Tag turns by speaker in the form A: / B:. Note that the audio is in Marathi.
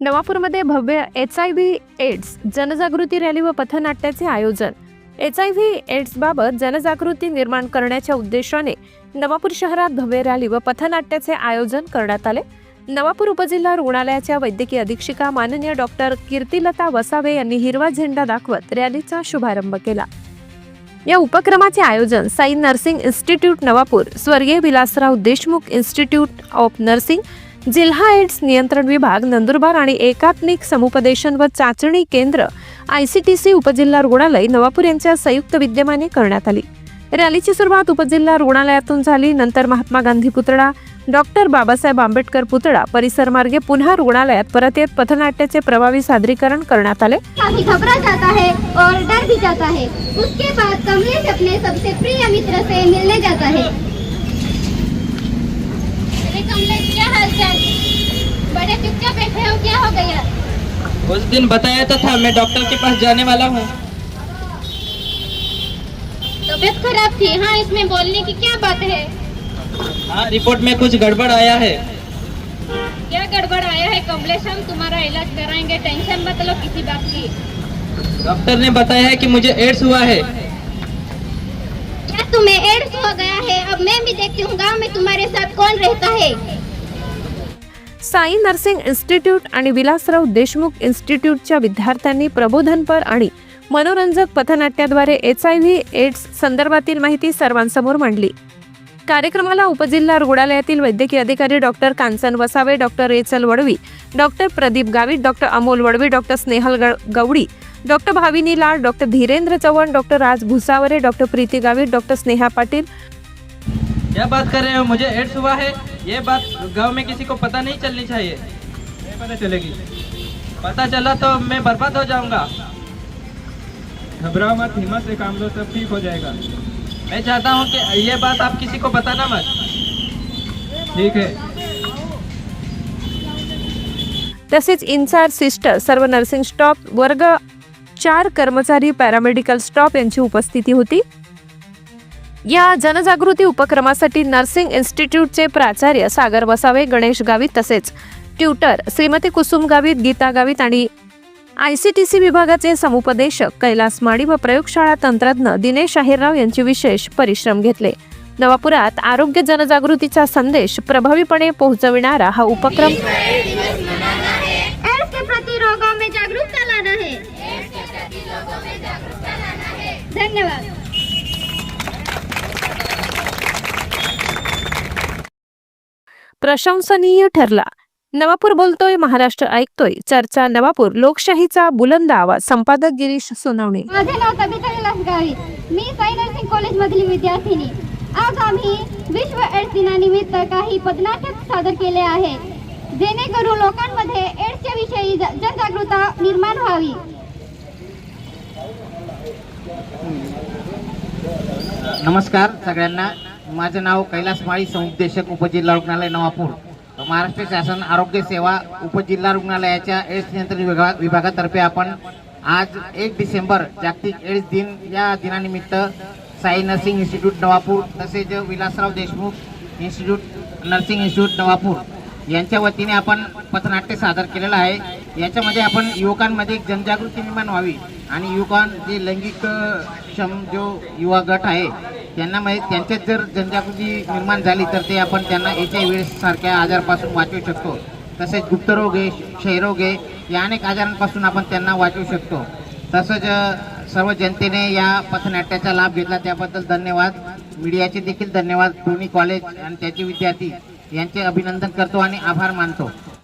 A: नवापूरमध्ये भव्य एच आय व्ही एड्स जनजागृती रॅली व पथनाट्याचे आयोजन. एच आय व्ही एड्सबाबत जनजागृती निर्माण करण्याच्या उद्देशाने नवापूर शहरात भव्य रॅली व पथनाट्याचे आयोजन करण्यात आले. नवापूर उपजिल्हा रुग्णालयाच्या वैद्यकीय अधीक्षिका माननीय डॉक्टर कीर्तिलता वसावे यांनी हिरवा झेंडा दाखवत रॅलीचा शुभारंभ केला. या उपक्रमाचे आयोजन साई नर्सिंग इन्स्टिट्यूट नवापूर स्वर्गीय Vilasrao Deshmukh institute of nursing जिल्हा एड्स नियंत्रण विभाग नंदुरबार आणि एकात्मिक समुपदेशन व चाचणी केंद्र आय सी टी सी उपजिल्हा रुग्णालय नवापूर यांच्या संयुक्त विद्यमाने करण्यात आली. रॅलीची सुरुवात उपजिल्हा रुग्णालयातून झाली. नंतर महात्मा गांधी पुतळा डॉक्टर बाबासाहेब आंबेडकर पुतळा परिसर मार्गे पुन्हा रुग्णालयात परत येत पथनाट्याचे प्रभावी सादरीकरण करण्यात आले.
B: घबरा जाता है और डर भी जाता है उसके बाद कमलेश अपने सबसे प्रिय मित्र से मिलने जाता है चुपचाप बैठे हो क्या हो गया?
C: उस दिन बताया तो था मैं डॉक्टर के पास जाने वाला हूँ।
B: तबीयत खराब थी हाँ इसमें बोलने की क्या बात है?
C: हाँ रिपोर्ट में कुछ गड़बड़ आया है।
B: क्या गड़बड़ आया है कमलेश हम तुम्हारा इलाज कराएँगे टेंशन मत लो किसी बात की।
C: डॉक्टर ने बताया है कि मुझे एड्स हुआ है।
B: क्या तुम्हें एड्स हो गया है? अब मैं भी देखती हूँ गाँव में तुम्हारे साथ कौन रहता है?
A: साई नर्सिंग इन्स्टिट्यूट आणि विलासराव देशमुख इन्स्टिट्यूटच्या विद्यार्थ्यांनी प्रबोधनपर आणि मनोरंजक पथनाट्याद्वारे एच आय व्ही एड्स संदर्भातील माहिती सर्वांसमोर मांडली. कार्यक्रमाला उपजिल्हा रुग्णालयातील वैद्यकीय अधिकारी doctor Kanchan Vasave doctor Rachel Vadvi doctor Pradeep Gavit doctor Amol Vadvi doctor Snehal ग- Gavdi doctor Bhavini Lad doctor Dhirendra Chavan doctor Raj Bhusavare doctor Preeti Gavit doctor Sneha Patil
C: क्या बात कर रहे हो? मुझे एड्स हुआ है। ये बात गांव में किसी को पता नहीं चलनी चाहिए।
D: नहीं पता चलेगी।
C: पता चला तो मैं बर्बाद हो जाऊंगा।
D: घबराओ मत हिम्मत से काम लो सब ठीक हो जाएगा।
C: मैं चाहता हूँ कि ये बात आप किसी को बताना मत।
D: ठीक है।
A: तसेच इन्चार्ज सिस्टर सर्व नर्सिंग स्टाफ वर्ग चार कर्मचारी पॅरामेडिकल स्टाफ यांची उपस्थिती होती. या जनजागृती उपक्रमासाठी नर्सिंग इन्स्टिट्यूटचे प्राचार्य सागर वसावे गणेश गावित तसेच ट्युटर श्रीमती कुसुम गावित गीता गावित आणि आय सी टी सी विभागाचे समुपदेशक कैलास माडी व प्रयोगशाळा तंत्रज्ञ दिनेश अहिरराव यांचे विशेष परिश्रम घेतले. नवापुरात आरोग्य जनजागृतीचा संदेश प्रभावीपणे पोहोचविणारा हा उपक्रम प्रशंसनीय ठरला. नवापूर बोलतोय महाराष्ट्र ऐकतोय. चर्चा नवापूर लोकशाहीचा बुलंद आवाज. संपादक गिरीश सोनवणे.
B: माझे नाव कविता मी साई नर्सिंग कॉलेज मधली विद्यार्थिनी. आज आम्ही विश्व एड्स दिनानिमित्त काही पदनाट्य सादर केले आहे जेणेकरून लोकांमध्ये एड्सच्या विषयी जनजागृता निर्माण व्हावी.
E: नमस्कार सगळ्यांना. माझं नाव कैलास माळी समुपदेशक उपजिल्हा रुग्णालय नवापूर. महाराष्ट्र शासन आरोग्य सेवा उपजिल्हा रुग्णालयाच्या एड्स नियंत्रण विभाग विभागातर्फे आपण आज एक डिसेंबर जागतिक एड्स दिन या दिनानिमित्त साई नर्सिंग इन्स्टिट्यूट नवापूर तसेच Vilasrao Deshmukh institute nursing institute Navapur यांच्या वतीने आपण पथनाट्य सादर केलेलं आहे. याच्यामध्ये आपण युवकांमध्ये एक जनजागृती निर्माण व्हावी आणि युवकां जे लैंगिक क्षम जो युवा गट आहे त्यांना म्हणजे त्यांच्यात जर जनजागृती निर्माण झाली तर ते आपण त्यांना एच आय व्ही सारख्या आजारपासून वाचवू शकतो. तसेच गुप्तरोग आहे क्षयरोग आहे या अनेक आजारांपासून आपण त्यांना वाचवू शकतो. तसंच सर्व जनतेने या पथनाट्याचा लाभ घेतला. त्याबद्दल धन्यवाद. मीडियाचे देखील धन्यवाद. दोन्ही कॉलेज आणि त्याचे विद्यार्थी यांचे अभिनंदन करतो आणि आभार मानतो.